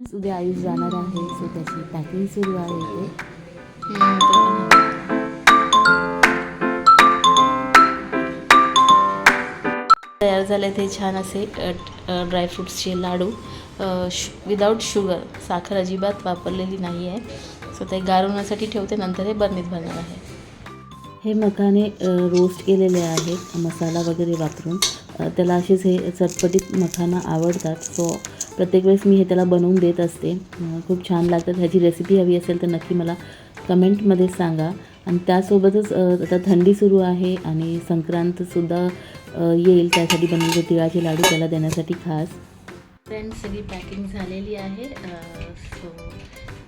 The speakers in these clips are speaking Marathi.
उद्या आयुष जाणार आहे सो त्याची पॅकिंग सुरू आहे इथे. तयार झाले ते छान असे ड्रायफ्रूट्सचे लाडू. विदाऊट शुगर साखर अजिबात वापरलेली नाही आहे सो ते गार होण्यासाठी ठेवते नंतर हे बर्नीत भरणार आहे. हे मखाने रोस्ट केलेले आहेत मसाला वगैरे वापरून. त्याला असेच हे चटपटीत मखाना आवडतात. सो प्रत्येक वेळेस मी हे त्याला बनवून देत असते. खूप छान लागतात. ह्याची रेसिपी हवी असेल तर नक्की मला कमेंटमध्ये सांगा. आणि त्यासोबतच आता थंडी सुरू आहे आणि संक्रांतसुद्धा येईल. त्यासाठी बनवलेले तिळाचे लाडू त्याला देण्यासाठी खास. फ्रेंड्स सगळी पॅकिंग झालेली आहे. सो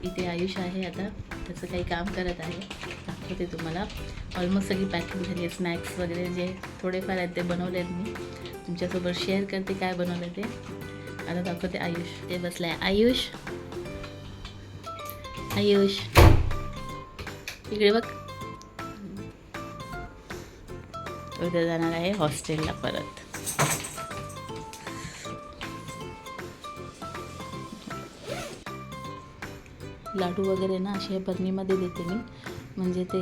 इथे आयुष आहे आता. त्याचं काही काम करत आहे. दाखवते तुम्हाला. ऑलमोस्ट सगळी पॅकिंग झाली आहे. स्नॅक्स वगैरे जे थोडेफार आहेत ते बनवले आहेत मी. तुमच्यासोबत शेअर करते काय बनवलं ते. आता दाखवते आयुष. ते बसलं आहे आयुष. आयुष. इकडे बघ. उद्या जाणार आहे हॉस्टेलला परत. लाडू वगैरे ना असे बरणीमध्ये देते मी. म्हणजे ते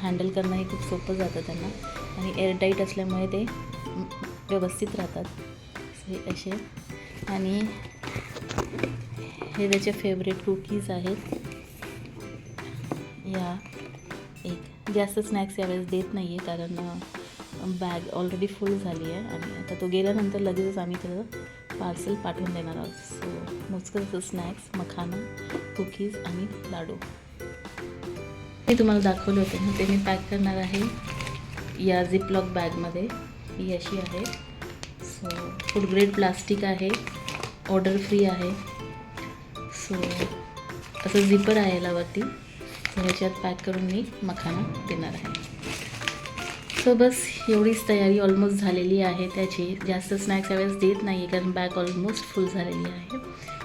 हँडल करणं हे खूप सोपं जातं त्यांना. आणि एअरटाईट असल्यामुळे ते व्यवस्थित राहतात. असे असे. आणि हे त्याचे फेवरेट कुकीज आहेत. या एक. जास्त स्नॅक्स यावेळेस देत नाही आहे कारण बॅग ऑलरेडी फुल झाली आहे आणि आता तो गेल्यानंतर लगेचच आम्ही त्याचं पार्सल पाठवून देणार आहोत. सो मोजकं असं स्नॅक्स मखाना. कुकीज आणि लाडू. हे तुम्हाला दाखवले होते ना ते मी पॅक करणार आहे या झिपलॉक बॅगमध्ये ही अशी आहे. सो फूड ग्रेड प्लास्टिक आहे. ऑर्डर फ्री आहे. सो असं झिपर आहे यालावरती सो ह्याच्यात पॅक करून मी मखाना देणार आहे. सो बस एवढीच तयारी ऑलमोस्ट झालेली आहे. त्याची जास्त स्नॅक्स यावेळेस देत नाही आहे कारण बॅग ऑलमोस्ट फुल झालेली आहे.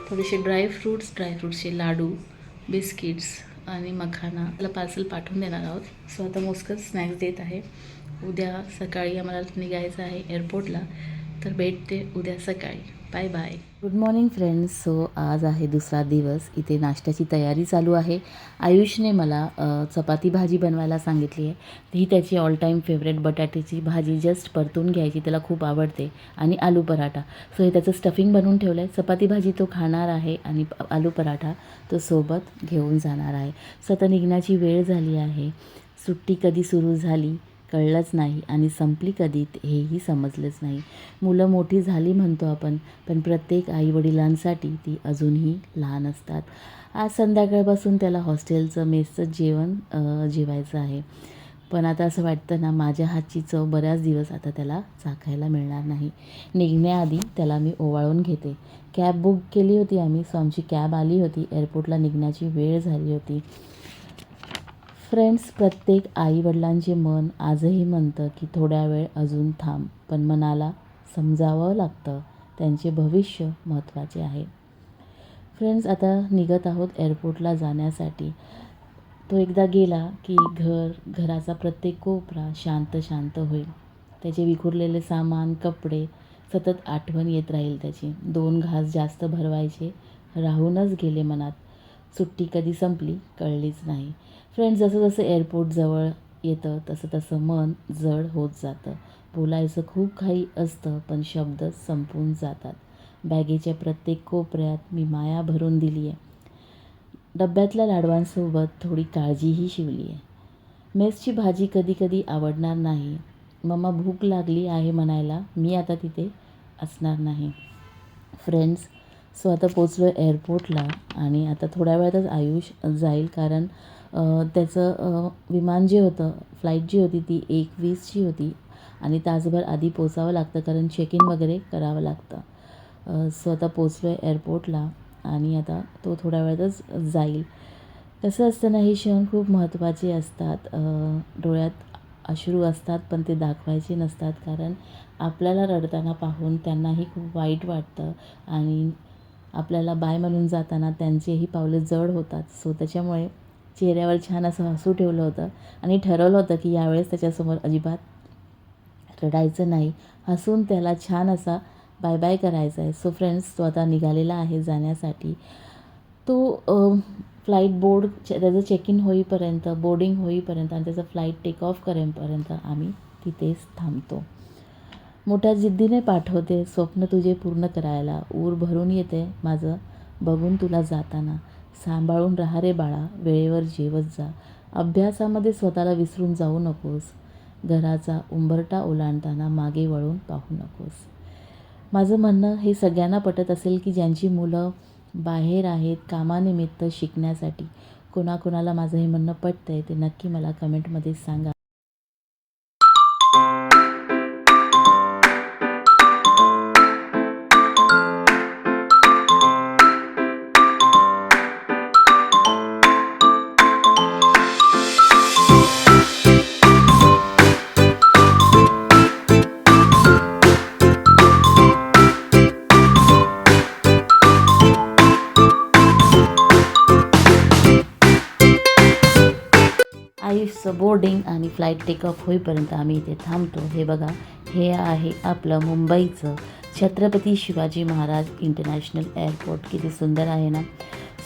थोडेसे ड्रायफ्रूट्स ड्रायफ्रूट्सचे लाडू बिस्किट्स आणि मखाना त्याला पार्सल पाठवून देणार आहोत. सो आता मोजकंच स्नॅक्स देत आहे. उद्या सकाळी आम्हाला निघायचं आहे एअरपोर्टला तर भेटते उद्या सकाळी. Bye bye good morning friends so आज आहे दुसरा दिवस. इथे नाश्त्याची तयारी चालू आहे. आयुषने मला चपाती भाजी बनवायला सांगितली आहे. ही त्याची ऑल टाईम फेवरेट बटाट्याची भाजी जस्ट परतून घ्यायची त्याला खूप आवडते. आणि आलू पराठा. सो हे त्याचं स्टफिंग बनवून ठेवलं आहे चपाती भाजी तो खाणार आहे आणि आलू पराठा तो सोबत घेऊन जाणार आहे. सो आता निघण्याची वेळ झाली आहे. सुट्टी कधी सुरू झाली? कळलंच नाही आणि संपली कधी हेही समजलंच नाही. मुलं मोठी झाली म्हणतो आपण पण प्रत्येक आईवडिलांसाठी ती अजूनही लहान असतात. आज संध्याकाळपासून त्याला हॉस्टेलचं मेसचं जेवण जेवायचं आहे. पण आता असं वाटतं ना माझ्या हातची चव बऱ्याच दिवस आता त्याला चाखायला मिळणार नाही. निघण्याआधी त्याला मी ओवाळून घेते. कॅब बुक केली होती आम्ही सो आमची कॅब आली होती. एअरपोर्टला निघण्याची वेळ झाली होती. फ्रेंड्स प्रत्येक आईवडिलांचे मन आजही म्हणतं की थोड्या वेळ अजून थांब. पण मनाला समजावं लागतं. त्यांचे भविष्य महत्त्वाचे आहे. फ्रेंड्स आता निघत आहोत एअरपोर्टला जाण्यासाठी. तो एकदा गेला की घर घराचा प्रत्येक कोपरा शांत शांत होईल. त्याचे विखुरलेले सामान कपडे सतत आठवण येत राहील त्याची. दोन घास जास्त भरवायचे राहूनच गेले मनात. सुट्टी कधी संपली कळलीच नाही. फ्रेंड्स जसं जसं एअरपोर्ट जवळ येतं तसं तसं मन जड होत जातं. बोलायचं खूप काही असतं पण शब्द संपून जातात. बॅगेच्या प्रत्येक कोपऱ्यात मी माया भरून दिली आहे डब्यातल्या लाडवांसोबत थोडी काळजीही शिवली आहे मेसची भाजी कधी कधी आवडणार नाही. मम्मा भूक लागली आहे म्हणायला मी आता तिथे असणार नाही. फ्रेंड्स सो आता पोचलो आहे एअरपोर्टला आणि आता थोड्या वेळातच आयुष जाईल कारण त्याचं विमान जे होतं फ्लाईट जी होती ती एक वीसची होती आणि तासभर आधी पोचावं लागतं कारण चेक इन वगैरे करावं लागतं. सो आता पोचलो आहे एअरपोर्टला आणि आता तो थोड्या वेळातच जाईल. कसं असतं ना हे क्षण खूप महत्त्वाचे असतात. डोळ्यात अश्रू असतात पण ते दाखवायचे नसतात कारण आपल्याला रडताना पाहून त्यांनाही खूप वाईट वाटतं आणि आपल्याला बाय म्हणून जाताना त्यांचेही पावले जड होतात. सो त्याच्यामुळे चेहऱ्यावर छान असं हसू ठेवलं होतं आणि ठरवलं होतं की यावेळेस त्याच्यासमोर अजिबात रडायचं नाही. हसून त्याला छान असा बाय बाय करायचा आहे. सो फ्रेंड्स तो आता निघालेला आहे जाण्यासाठी. तो फ्लाईट बोर्ड त्याचं चेक इन होईपर्यंत बोर्डिंग होईपर्यंत आणि त्याचं फ्लाईट टेक ऑफ करेपर्यंत आम्ही तिथेच थांबतो. मोठ्या जिद्दीने पाठवते स्वप्न तुझे पूर्ण करायला. ऊर भरून येते माझं बघून तुला जाताना. सांभाळून राहा रे बाळा वेळेवर जेवत जा. अभ्यासामध्ये स्वतःला विसरून जाऊ नकोस. घराचा उंबरटा ओलांडताना मागे वळून पाहू नकोस. माझं म्हणणं हे सगळ्यांना पटत असेल की ज्यांची मुलं बाहेर आहेत कामानिमित्त शिकण्यासाठी कोणाकोणाला माझं हे म्हणणं पटतं आहे ते नक्की मला कमेंटमध्ये सांगा. बोर्डिंग आणि फ्लाईट टेक ऑफ होईपर्यंत आम्ही इथे थांबतो. हे बघा हे आहे आपलं मुंबईचं छत्रपती शिवाजी महाराज इंटरनॅशनल एअरपोर्ट. किती सुंदर आहे ना?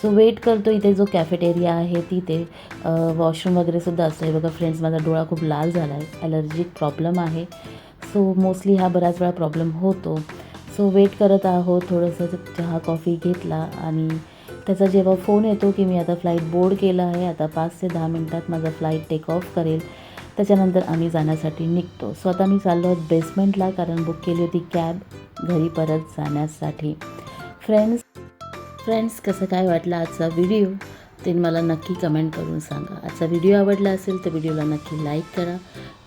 सो वेट करतो इथे जो कॅफेटेरिया आहे तिथे. वॉशरूम वगैरेसुद्धा असतो. हे बघा फ्रेंड्स माझा डोळा खूप लाल झाला आहे ॲलर्जिक प्रॉब्लेम आहे. सो मोस्टली हा बऱ्याच वेळा प्रॉब्लेम होतो. सो वेट करत आहोत. थोडंसं चहा कॉफी घेतला आणि त्याचा जेव्हा फोन येतो की मी आता फ्लाईट बोर्ड केलं आहे आता पाच ते दहा मिनटात माझा फ्लाईट टेक ऑफ करेल त्याच्यानंतर आम्ही जाण्यासाठी निघतो. सो आता मी चाललो आहोत बेसमेंटला कारण बुक केली होती कॅब घरी परत जाण्यासाठी. फ्रेंड्स फ्रेंड्स कसं काय वाटलं आजचा व्हिडिओ ते मला नक्की कमेंट करून सांगा. आजचा व्हिडिओ आवडला असेल तर व्हिडिओला नक्की लाईक करा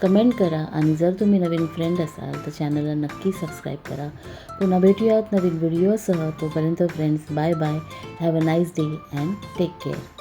कमेंट करा आणि जर तुम्ही नवीन फ्रेंड असाल तर चॅनलला नक्की सबस्क्राईब करा. पुन्हा भेटूयात नवीन व्हिडिओसह तोपर्यंत friends bye bye have a nice day and take care